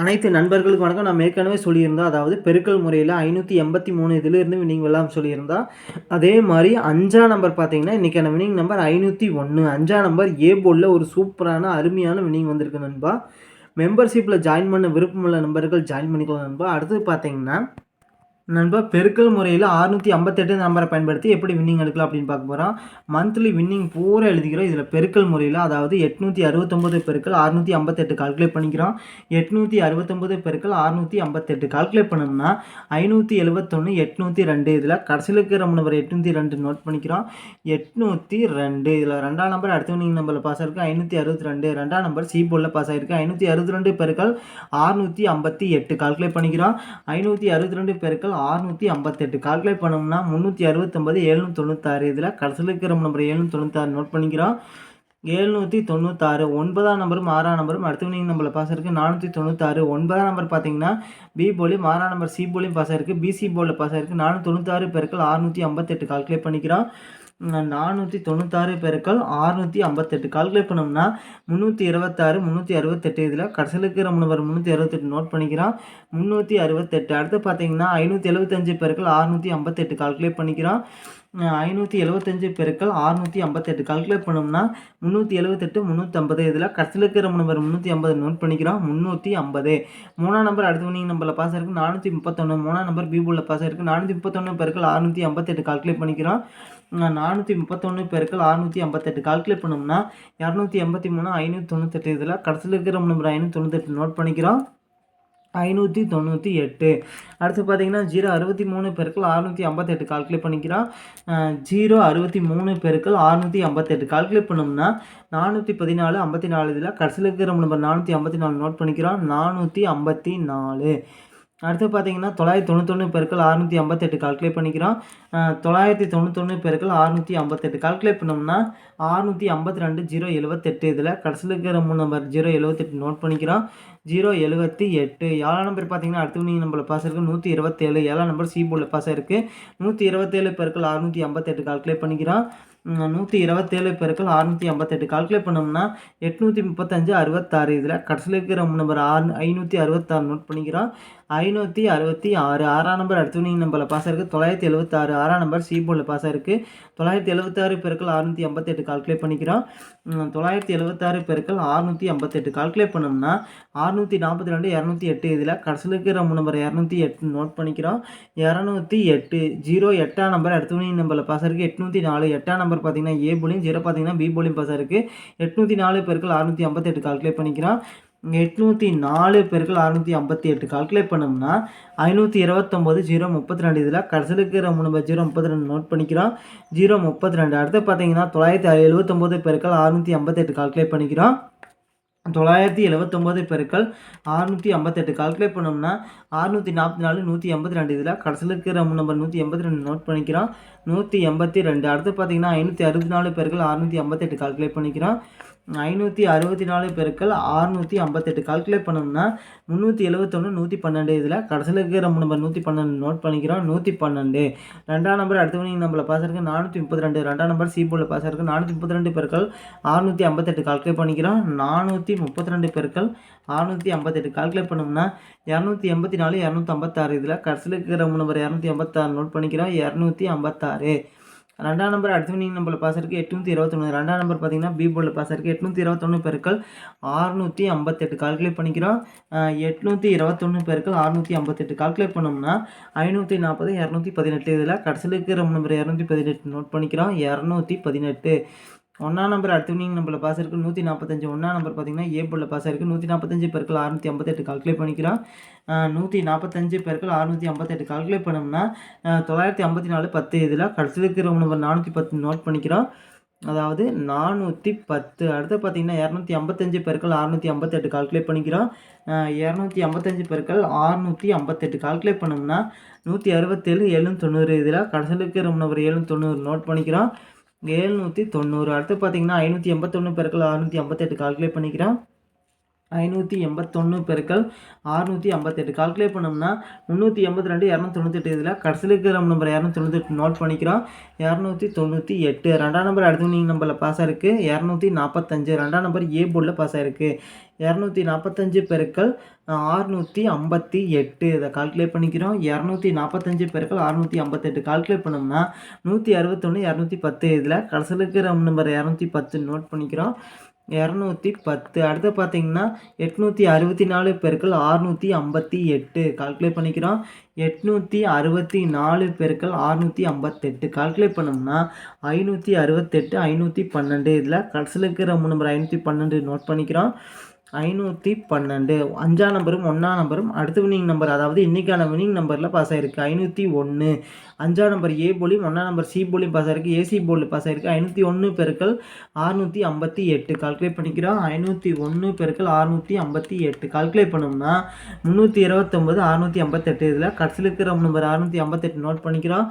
அனைத்து நண்பர்களுக்கும் வணக்கம். நான் ஏற்கனவே சொல்லியிருந்தோம் அதாவது பெருக்கல் முறையில் ஐநூற்றி எண்பத்தி மூணு இதிலிருந்து வினிங் வெல்லாம் சொல்லியிருந்தோம் அதே மாதிரி அஞ்சா நம்பர் பார்த்தீங்கன்னா இன்றைக்கான வினிங் நம்பர் ஐநூற்றி ஒன்று அஞ்சா நம்பர் ஏ போர்டில் ஒரு சூப்பரான அருமையான வினிங் வந்திருக்கு நண்பா. மெம்பர்ஷிப்பில் ஜாயின் பண்ண விருப்பமுள்ள நண்பர்கள் ஜாயின் பண்ணிக்கலாம் நண்பா. அடுத்தது பார்த்தீங்கன்னா நண்பா பெருக்கல் முறையில் அறுநூற்றி ஐம்பத்தெட்டு நம்பரை பயன்படுத்தி எப்படி வின்னிங் எடுக்கலாம் அப்படின்னு பார்க்க போகிறோம் மந்த்லி வின்னிங் பூரா எழுதிக்கிறோம். இதில் பெருக்கல் முறையில் அதாவது எட்நூற்றி அறுபத்தொம்பது பெருக்கள் அறுநூற்றி ஐம்பத்தெட்டு கால்குலேட் பண்ணிக்கிறோம். எட்நூற்றி அறுபத்தொம்பது பெருக்கள் அறுநூற்றி ஐம்பத்தெட்டு கால்குலேட் பண்ணோம்னா ஐநூற்றி எழுபத்தொன்று எட்நூற்றி ரெண்டு இதில் கடைசியில் இருக்கிற நம்பர் எட்நூற்றி ரெண்டு நோட் பண்ணிக்கிறோம். எட்நூற்றி ரெண்டு இதில் ரெண்டாம் நம்பர் அடுத்த வின்னிங் நம்பரில் பாஸ் ஆயிருக்கு. ஐநூற்றி அறுபத்தி ரெண்டு ரெண்டாம் நம்பர் சி போர்டில் பாஸ் ஆயிருக்கு. ஐநூற்றி அறுபத்தி ரெண்டு பெருக்கள் அறுநூற்றி ஐம்பத்தி எட்டு கால்குலேட் பண்ணிக்கிறோம். ஐநூற்றி அறுபத்தி ரெண்டு பெருக்கள் பெருக்கல் ஆறுநூற்றி ஐம்பத்தெட்டு. கால்குலேட் பண்ணோம்னா முந்நூற்றி அறுபத்தொம்பது எழுநூற்றி தொண்ணூத்தாறு. இதில் கடைசியில் இருக்கிற நம்பர் எழுநூற்றி தொண்ணூத்தாறு நோட் பண்ணிக்கிறோம். எழுநூற்றி தொண்ணூத்தாறு ஒன்பதாம் நம்பரும் ஆறாம் நம்பரும் அடுத்த நீங்கள் நம்பரில் பாஸ் இருக்குது நானூற்றி தொண்ணூத்தாறு. ஒன்பதாம் நம்பர் பார்த்தீங்கன்னா பி போலியும் ஆறாம் நம்பர் சி போலியும் பாஸ் ஆயிருக்கு பிசி போர்டில் பாஸ் ஆயிருக்கு நானூற்றி தொண்ணூத்தாறு பேருக்கள் அறுநூற்றி ஐம்பத்தெட்டு. கால்குலேட் பண்ணிக்கிறோம். நானூற்றி தொண்ணூத்தாறு பெருக்கள் ஆறுநூற்றி ஐம்பத்தெட்டு கால்குலேட் பண்ணோம்னா முந்நூற்றி இருபத்தாறு முந்நூற்றி அறுபத்தெட்டு. இதில் கடைசியில் இருக்கிற நம்பர் முந்நூற்றி அறுபத்தெட்டு நோட் பண்ணிக்கிறோம் முந்நூற்றி அறுபத்தெட்டு. அடுத்து பார்த்தீங்கன்னா ஐநூற்றி எழுபத்தஞ்சு பெருக்கள் அறுநூற்றி ஐம்பத்தெட்டு கால்குலேட் பண்ணிக்கிறோம் ஐநூற்றி எழுபத்தஞ்சு பெருக்கள் ஆறுநூற்றி ஐம்பத்தெட்டு. கால்குலேட் பண்ணோம்னா முந்நூற்றி எழுபத்தெட்டு முந்நூற்றம்பது இதில் கடைசியில் இருக்கிற நம்பர் முந்நூற்றி ஐம்பது நோட் பண்ணிக்கிறோம். முந்நூற்றி ஐம்பது. மூணாம் நம்பர் அடுத்து வினிங் நம்பரில் பாஸ் இருக்குது நானூற்றி முப்பத்தொன்று மூணாம் நம்பர் பிபுளில் பாஸ் இருக்குது நானூற்றி முப்பத்தொன்று பெருக்கள் அறுநூற்றி ஐம்பத்தெட்டு. கால்குலேட் பண்ணிக்கிறோம். நானூற்றி முப்பத்தொன்று பெருக்கள் ஆறுநூற்றி ஐம்பத்தெட்டு. கால்குலேட் பண்ணோம்னா இரநூத்தி எண்பத்தி மூணு ஐநூற்றி தொண்ணூத்தெட்டு. இதில் கடைசியில் இருக்கிற நம்பர் ஐநூற்றி தொண்ணூத்தெட்டு நோட் பண்ணிக்கிறோம். ஐநூற்றி தொண்ணூற்றி எட்டு. அடுத்து பார்த்தீங்கன்னா ஜீரோ அறுபத்தி மூணு பெருக்கள் அறுநூற்றி ஐம்பத்தெட்டு கால்குலேட் பண்ணிக்கிறான் ஜீரோ அறுபத்தி மூணு பெருக்கள் அறுநூற்றி ஐம்பத்தெட்டு கால்குலேட் பண்ணோம்னா நானூற்றி பதினாலு ஐம்பத்தி நாலு இதில் கடைசியில் இருக்கிற நம்பர் நானூற்றி ஐம்பத்தி நாலு நோட் பண்ணிக்கிறான் நானூற்றி ஐம்பத்தி நாலு. அடுத்து பார்த்தீங்கன்னா தொள்ளாயிரத்தி தொண்ணூத்தொன்று பெருக்கள் அறுநூற்றி ஐம்பத்தெட்டு கால்குலேட் பண்ணிக்கிறோம். தொள்ளாயிரத்தி தொண்ணூத்தொன்று பெருக்கள் அறுநூற்றி ஐம்பத்தெட்டு கால்குலேட் பண்ணோம்னா அறுநூற்றி ஐம்பத்தி ரெண்டு ஜீரோ எழுபத்தெட்டு இதில் கடைசியில் இருக்கிற மூணு நம்பர் ஜீரோ எழுபத்தெட்டு நோட் பண்ணிக்கிறோம். ஜீரோ எழுபத்தி எட்டு. ஏழாம் நம்பர் பார்த்தீங்கன்னா அடுத்து நீங்கள் நம்மளை பாஸ் இருக்குது நூற்றி இருபத்தேழு. ஏழாம் நம்பர் சி போர்டில் பாஸ் இருக்குது நூற்றி இருபத்தேழு பெருக்கள் அறுநூற்றி ஐம்பத்தெட்டு கால்குலேட் பண்ணிக்கிறோம். நூற்றி இருபத்தேழு பெருக்கள் அறுநூற்றி ஐம்பத்தெட்டு கால்குலேட் பண்ணோம்னா எட்நூற்றி முப்பத்தஞ்சு அறுபத்தாறு. இதில் கடைசியில் இருக்கிற நம்பர் ஆறு ஐநூற்றி அறுபத்தாறு நோட் பண்ணிக்கிறோம். ஐநூற்றி அறுபத்தி ஆறு. ஆறாம் நம்பர் அடுத்த நம்பரில் பாஸ் இருக்குது தொள்ளாயிரத்தி எழுபத்தாறு ஆறாம் நம்பர் சி போர்டில் பாஸ் இருக்குது தொள்ளாயிரத்தி எழுபத்தாறு பெருக்கள் அறுநூற்றி ஐம்பத்தெட்டு கால்குலேட் பண்ணிக்கிறோம். தொள்ளாயிரத்தி எழுபத்தாறு பெருக்கள் அறுநூற்றி ஐம்பத்தெட்டு கால்குலேட் பண்ணோம்னா அறுநூற்றி நாற்பத்தி ரெண்டு இரநூத்தி எட்டு இதில் கடைசியில் இருக்கிற நம்பர் இரநூத்தி எட்டு நோட் பண்ணிக்கிறோம். இரநூத்தி எட்டு ஜீரோ எட்டாம் நம்பர் அடுத்த நம்பரில் பாஸ் இருக்குது எட்நூற்றி நாலு எட்டாம் நம்பர் பார்த்தீங்கன்னா ஏ போலியும் ஜீரோ பார்த்தீங்கன்னா பி போலியும் பாஸ் இருக்குது எட்நூற்றி நாலு பெருக்கள் அறுநூற்றி ஐம்பத்தெட்டு கால்குலேட் பண்ணிக்கிறோம். எட்நூற்றி நாலு பெருக்கள் அறுநூற்றி ஐம்பத்தி எட்டு கால்குலேட் பண்ணோம்னா ஐநூற்றி இருபத்தொம்போது ஜீரோ முப்பத்தி ரெண்டு இதில் கடைசியில் இருக்கிற மூணு ஜீரோ முப்பத்தி ரெண்டு நோட் பண்ணிக்கிறோம். ஜீரோ முப்பத்தி ரெண்டு. அடுத்து பார்த்தீங்கன்னா தொள்ளாயிரத்தி எழுபத்தொம்போது பெருக்கள் அறுநூற்றி ஐம்பத்தெட்டு கால்குலேட் பண்ணிக்கிறோம். தொள்ளாயிரத்தி எழுபத்தொம்போது பெருக்கள் அறுநூற்றி ஐம்பத்தெட்டு கால்குலேட் பண்ணோம்னா அறுநூற்றி நாற்பத்தி நாலு நூற்றி எண்பத்தி ரெண்டு இதில் கடைசியில் இருக்கிற நம்பர் நூற்றி எண்பத்தி ரெண்டு நோட் பண்ணிக்கிறோம். நூற்றி எண்பத்தி ரெண்டு. அடுத்து பார்த்தீங்கன்னா ஐநூற்றி அறுபத்தி நாலு பெருக்கள் அறுநூற்றி ஐம்பத்தெட்டு கால்குலேட் பண்ணிக்கிறோம். ஐநூற்றி அறுபத்தி நாலு பெருக்கள் ஆறுநூற்றி ஐம்பத்தெட்டு கால்குலேட் பண்ணோம்னா முந்நூற்றி எழுபத்தொன்று நூற்றி பன்னெண்டு இதில் கடைசியில் இருக்கிற நம்பர் நூற்றி பன்னெண்டு நோட் பண்ணிக்கிறோம். நூற்றி பன்னெண்டு. ரெண்டாம் நம்பர் அடுத்த மணி நம்மளை பாஸ் இருக்குது நானூற்றி முப்பத்தி ரெண்டு. ரெண்டாம் நம்பர் சி போர்டில் பாஸ் இருக்குது நானூற்றி முப்பத்தி ரெண்டு பெருக்கள் ஆறுநூற்றி ஐம்பத்தெட்டு கால்குலேட் பண்ணிக்கிறோம். நானூற்றி முப்பத்தி ரெண்டு பெருக்கள் ஆறுநூற்றி ஐம்பத்தெட்டு கால்குலேட் பண்ணோம்னா இரநூத்தி எண்பத்தி நாலு இரநூத்தி ஐம்பத்தாறு இதில் கடைசியில் இருக்கிற நம்பர் இரநூத்தி ஐம்பத்தாறு நோட் பண்ணிக்கிறோம். இரநூத்தி ஐம்பத்தாறு. ரெண்டாம் நம்பர் அடுத்த வினிங் நம்பரில் பாஸ் இருக்குது எட்நூற்றி இருபத்தொன்று ரெண்டாம் நம்பர் பார்த்தீங்கன்னா பி போர்டில் பாஸ் இருக்குது எட்நூற்றி இருபத்தொன்று பெருக்கள் ஆறுநூற்றி ஐம்பத்தெட்டு கால்குலேட் பண்ணிக்கிறோம். எட்நூற்றி இருபத்தொன்று பெருக்கள் ஆறுநூற்றி ஐம்பத்தெட்டு கால்குலேட் பண்ணோம்னா ஐநூற்றி நாற்பது இரநூத்தி பதினெட்டு. இதில் கடைசியில் இருக்கிற நம்பர் இரநூத்தி பதினெட்டு நோட் பண்ணிக்கிறோம். இரநூத்தி பதினெட்டு. ஒன்றாம் நம்பர் அடுத்த வினிங் நம்பரில் பாஸ் இருக்குது நூற்றி நாற்பத்தஞ்சு ஒன்றாம் நம்பர் பார்த்தீங்கன்னா ஏ பாஸ் இருக்குது நூற்றி நாற்பத்தஞ்சு பெருக்கள் அறுநூற்றி ஐம்பத்தெட்டு கால்குலேட் பண்ணிக்கிறோம். நூற்றி நாற்பத்தஞ்சு பெருக்கள் அறுநூற்றி ஐம்பத்தெட்டு கால்குலேட் பண்ணோம்னா தொள்ளாயிரத்தி ஐம்பத்தி நாலு பத்து இதில் கடைசியில் இருக்கிற நம்பர் நானூற்றி பத்து நோட் பண்ணிக்கிறோம். அதாவது நானூற்றி பத்து. அடுத்து பார்த்தீங்கன்னா இரநூத்தி ஐம்பத்தஞ்சு பெருக்கள் அறுநூற்றி ஐம்பத்தெட்டு கால்குலேட் பண்ணிக்கிறோம். இரநூத்தி ஐம்பத்தஞ்சு பெருக்கள் அறுநூற்றி ஐம்பத்தெட்டு கால்குலேட் பண்ணோம்னா நூற்றி அறுபத்தேழு ஏழு தொண்ணூறு இதில் கடைசியில் இருக்கிற நம்பர் ஏழு தொண்ணூறு நோட் பண்ணிக்கிறோம். ஏழ்நூற்றி தொண்ணூறு. அடுத்து பார்த்தீங்கன்னா ஐநூற்றி எண்பத்தொன்று பெருக்கள் அறுநூற்றி ஐம்பத்தெட்டு கால்குலேட் பண்ணிக்கிறோம். ஐநூற்றி எண்பத்தொன்று பெருக்கள் அறுநூற்றி ஐம்பத்தெட்டு. கால்குலேட் பண்ணோம்னா முந்நூற்றி எண்பத்தி ரெண்டு இரநூத்தி தொண்ணூத்தெட்டு இதில் கடைசியில் இருக்கிற நம்பர் இரநூத்தி தொண்ணூத்தெட்டு நோட் பண்ணிக்கிறோம். இரநூத்தி தொண்ணூற்றி எட்டு. ரெண்டாம் நம்பர் அடுத்த நம்பரில் பாஸ் ஆயிருக்கு. இரநூத்தி நாற்பத்தஞ்சு ரெண்டாம் நம்பர் ஏ போர்டில் பாஸ் ஆயிருக்கு. இரநூத்தி நாற்பத்தஞ்சு பெருக்கள் ஆறுநூற்றி ஐம்பத்தி எட்டு. இதை கால்குலேட் பண்ணிக்கிறோம். இரநூத்தி நாற்பத்தஞ்சு பெருக்கள் அறுநூற்றி ஐம்பத்தெட்டு. கால்குலேட் பண்ணோம்னா நூற்றி அறுபத்தொன்று இரநூத்தி பத்து இதில் கடைசியில் இருக்கிற நம்பர் இரநூத்தி பத்து நோட் பண்ணிக்கிறோம். இரநூத்தி பத்து. அடுத்து பார்த்தீங்கன்னா எட்நூற்றி அறுபத்தி நாலு பெருக்கள் ஆறுநூற்றி ஐம்பத்தி எட்டு. கால்குலேட் பண்ணிக்கிறோம். எட்நூற்றி அறுபத்தி நாலு பெருக்கள் ஆறுநூற்றி ஐம்பத்தெட்டு கால்குலேட் பண்ணோம்னா ஐநூற்றி அறுபத்தெட்டு ஐநூற்றி பன்னெண்டு. இதில் கடைசியில் இருக்கிற நம்பர் ஐநூற்றி பன்னெண்டு நோட் பண்ணிக்கிறோம். ஐநூற்றி பன்னெண்டு. அஞ்சாம் நம்பரும் ஒன்றாம் நம்பரும் அடுத்த வினிங் நம்பர் அதாவது இன்றைக்கான வினிங் நம்பரில் பாஸ் ஆகிருக்கு ஐநூற்றி ஒன்று அஞ்சாம் நம்பர் ஏ போலியும் ஒன்றாம் நம்பர் சி போலியும் பாஸ் ஆகிருக்கு ஏசி போர்டில் பாஸ் ஆகிருக்கு ஐநூற்றி ஒன்று பெருக்கள் அறுநூற்றி ஐம்பத்தி எட்டு. கால்குலேட் பண்ணிக்கிறோம் ஐநூற்றி ஒன்று பெருக்கள் அறுநூற்றி ஐம்பத்தி எட்டு. கால்குலேட் பண்ணோம்னா முந்நூற்றி இருபத்தொம்பது அறுநூற்றி ஐம்பத்தெட்டு. இதில் கடைசியில் இருக்கிற நம்பர் அறுநூற்றி ஐம்பத்தெட்டு நோட் பண்ணிக்கிறோம்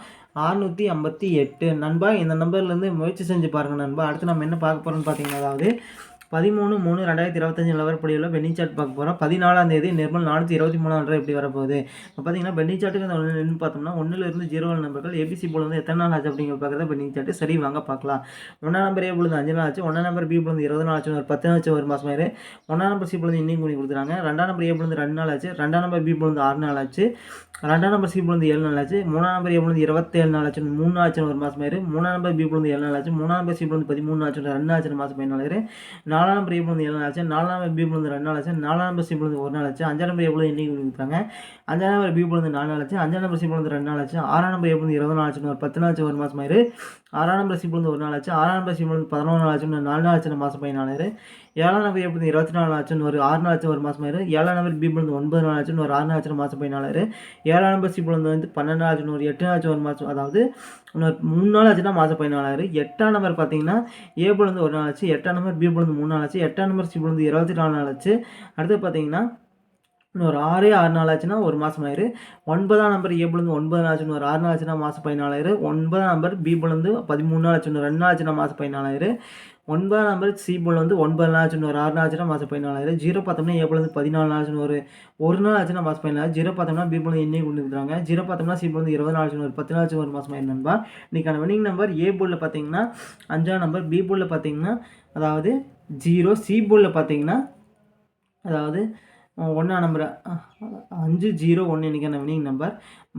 அறுநூற்றி ஐம்பத்தி எட்டு. நண்பா இந்த நம்பர்லேருந்து முயற்சி செஞ்சு பாருங்கள் நண்பா. அடுத்து நம்ம என்ன பார்க்க போகிறோம்னு பார்த்தீங்கன்னா அதாவது பதிமூணு மூணு ரெண்டாயிரத்தி இருபத்தஞ்சு நிலவரப்படியில் பென்னி சார்ட் பார்க்க போகிறோம் பதினாலாம் தேதி நிர்மல் நானூற்றி இருபத்தி மூணாம் ரூபாய் எப்படி வரப்போகுது இப்போ பார்த்தீங்கன்னா பென்னி சார்ட்டுக்கு பார்த்தோம்னா ஒன்றிலிருந்து ஜீரோ நம்பர்கள் ஏபிசி போல் வந்து எத்தனை நாள் ஆச்சு அப்படிங்கிற பார்க்குறத பென்னி சார்ட்டு சரி வாங்க பார்க்கலாம் ஒன்றாம் நம்பர் ஏ பொழுது அஞ்சு நாள் ஆச்சு ஒன்றாம் நம்பர் பி பொழுது இருபது நாள் ஆச்சு ஒரு பத்து நாள் ஆச்சு ஒரு மாதம் ஆயிரு ஒன்றாம் நம்பர் சி பொழுது இன்னும் கூடி கொடுத்துறாங்க ரெண்டாம் நம்பர் ஏ பொழுது ரெண்டு நாள் ஆச்சு ரெண்டாம் நம்பர் பி பொழுது ஆறு நாள் ஆச்சு ரெண்டாம் நம்பர் சி பொழுது ஏழு நாள் ஆச்சு மூணாம் நம்பர் ஏ பொழுது இருபத்தேழு நாள் ஆச்சு மூணு ஆச்சு ஒரு மாதம் ஆயிரு மூணாம் நம்பர் பி பொழுது ஏழு நாள் ஆச்சு மூணாம் நம்பர் சி பொழுது பதிமூணு ஆச்சு ரெண்டு ஆச்சு மாதம் பதினாலு நாலு நாலாம் பெரிய ஏ ஏழு நாள் ஆச்சு? நாலாம் பி பொழுது ரெண்டு நாள் ஆச்சு. நாலாம் நம்பர் சி பொழுது ஒரு நாள் ஆச்சு. அஞ்சாம் பெரிய ஏ இன்றைக்கி இன்னைக்கு கொடுத்தாங்க அஞ்சாம் நம்பர் பி பொழுது நாலு நாள் ஆச்சு. அஞ்சாம் நம்பர் சி பொழுது ரெண்டு நாள் ஆச்சு. ஆறாம் நம்பர் ஏ இருபது நாள் ஆச்சு ஒரு பத்து நாள் ஆச்சு. ஒரு மாதம் ஆயிரு. ஆறாம் நம்பர் சி பொழுது ஒரு நாள் ஆச்சு. ஆறாம் நம்பர் சி பொழுது பதினொன்று நாள் ஆச்சு நாலு நாள் ஆச்சு மாதம் பதினாலு ஏழாம் நம்பர் எப்படி இருபத்தி நாலு ஆச்சுன்னு ஒரு ஆறு நாள் ஆச்சு ஒரு மாதம் ஆயிரும் ஏழாம் நம்பர் பி பொழுது ஒன்பது நாள் ஆச்சுன்னு ஒரு ஆறு நாள் ஆச்சு மாதம் பதினாலு ஏழாம் நம்பர் சி பொழுது வந்து பன்னெண்டு நாள் ஆச்சுன்னு ஒரு எட்டு நாள் ஆச்சு ஒரு மாதம் அதாவது இன்னொரு மூணு நாள் ஆச்சுன்னா மாதம் பதினாலாயிரம் எட்டாம் நம்பர் பார்த்தீங்கன்னா ஏ பொழுது ஒரு நாள் ஆச்சு எட்டாம் நம்பர் பி பொழுது மூணு நாள் ஆச்சு எட்டாம் நம்பர் சி பொழுது இருபத்தி நாலு நாள் ஆச்சு. அடுத்து பார்த்தீங்கன்னா இன்னொரு ஆறே ஆறு நாள் ஆச்சுன்னா ஒரு மாதம் ஆயிரு. ஒன்பதாம் நம்பர் ஏ பொழுது ஒன்பது நாள் ஆச்சுன்னு ஒரு ஆறு நாள் ஆச்சுன்னா மாதம் பதினாலாயிரம் ஒன்பதாம் நம்பர் பி பொழுது பதிமூணு நாள் ஆச்சுன்னு ரெண்டு நாள் ஆச்சுன்னா மாதம் பதினாலாயிரம் ஒன்பதாம் நம்பர் சி போல் வந்து ஒன்பது நாள் ஆச்சுன்னு ஒரு ஆறு நாள் ஆச்சுன்னா மாதம் பதினாலாயிரம் ஜீரோ பார்த்தோம்னா ஏ போல் வந்து பதினாலு நாள் ஆச்சுன்னு ஒரு ஒரு நாள் ஆச்சுன்னா மாதம் பதினாலு ஜீரோ பார்த்தோம்னா பி போல் கொண்டு வந்துருக்காங்க ஜீரோ பார்த்தோம்னா சி போல் வந்து இருபது நாள் ஆச்சுன்னு ஒரு பத்து நாள் ஆச்சு ஒரு மாதம் ஆயிரம் நண்பா. இன்றைக்கான வினிங் நம்பர் ஏ போர்டில் பார்த்தீங்கன்னா அஞ்சாம் நம்பர் பி போர்டில் பார்த்தீங்கன்னா அதாவது ஜீரோ சி பார்த்தீங்கன்னா அதாவது ஒன்றாம் நம்பர் அஞ்சு ஜீரோ ஒன்று இன்றைக்கான வினிங் நம்பர்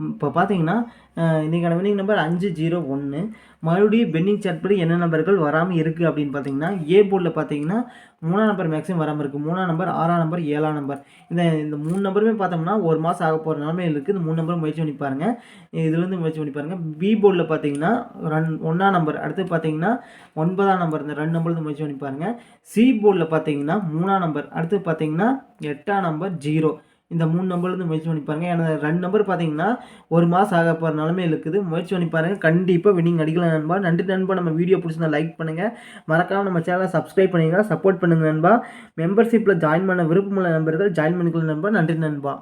இப்போ பார்த்தீங்கன்னா இன்றைக்கான வின்னிங் நம்பர் அஞ்சு ஜீரோ ஒன்று மறுபடியும் பென்னிங் சார்ட் படி என்ன நம்பர்கள் வராமல் இருக்குது அப்படின்னு பார்த்தீங்கன்னா ஏ போர்டில் பார்த்தீங்கன்னா மூணாம் நம்பர் மேக்ஸிமம் வராமல் இருக்குது மூணாம் நம்பர் ஆறாம் நம்பர் ஏழாம் நம்பர் இந்த இந்த மூணு நம்பருமே பார்த்தோம்னா ஒரு மாதம் ஆக போகிற நிலமையில் இருக்குது இந்த மூணு நம்பரும் முயற்சி பண்ணி பாருங்கள் இதுலேருந்து முயற்சி பண்ணி பாருங்கள் பி போர்டில் பார்த்தீங்கன்னா ரன் ஒன்றாம் நம்பர் அடுத்து பார்த்தீங்கன்னா ஒன்பதாம் நம்பர் இந்த ரெண்டு நம்பர் முயற்சி பண்ணி பாருங்கள் சி போர்டில் பார்த்தீங்கன்னா மூணாம் நம்பர் அடுத்து பார்த்தீங்கன்னா எட்டாம் நம்பர் ஜீரோ இந்த மூணு நம்பர்லேருந்து முயற்சி பண்ணி பாருங்கள் ஏன்னா ரெண்டு நம்பர் பார்த்தீங்கன்னா ஒரு மாதம் ஆக போகிற நிலமையில் இருக்குது. முயற்சி பண்ணி பாருங்கள் கண்டிப்பாக வினிங் அடிக்கலாம் நண்பா. நன்றி நண்பா. நம்ம வீடியோ பிடிச்சிருந்தா லைக் பண்ணுங்கள் மறக்காமல் நம்ம சேனலை சப்ஸ்கிரைப் பண்ணிக்கலாம் சப்போர்ட் பண்ணுங்கள் நண்பா. மெம்பர்ஷிப்பில் ஜாயின் பண்ண விருப்பமுள்ள நண்பர்கள் ஜாயின் பண்ணிக்கலாம் நண்பா. நன்றி நண்பா.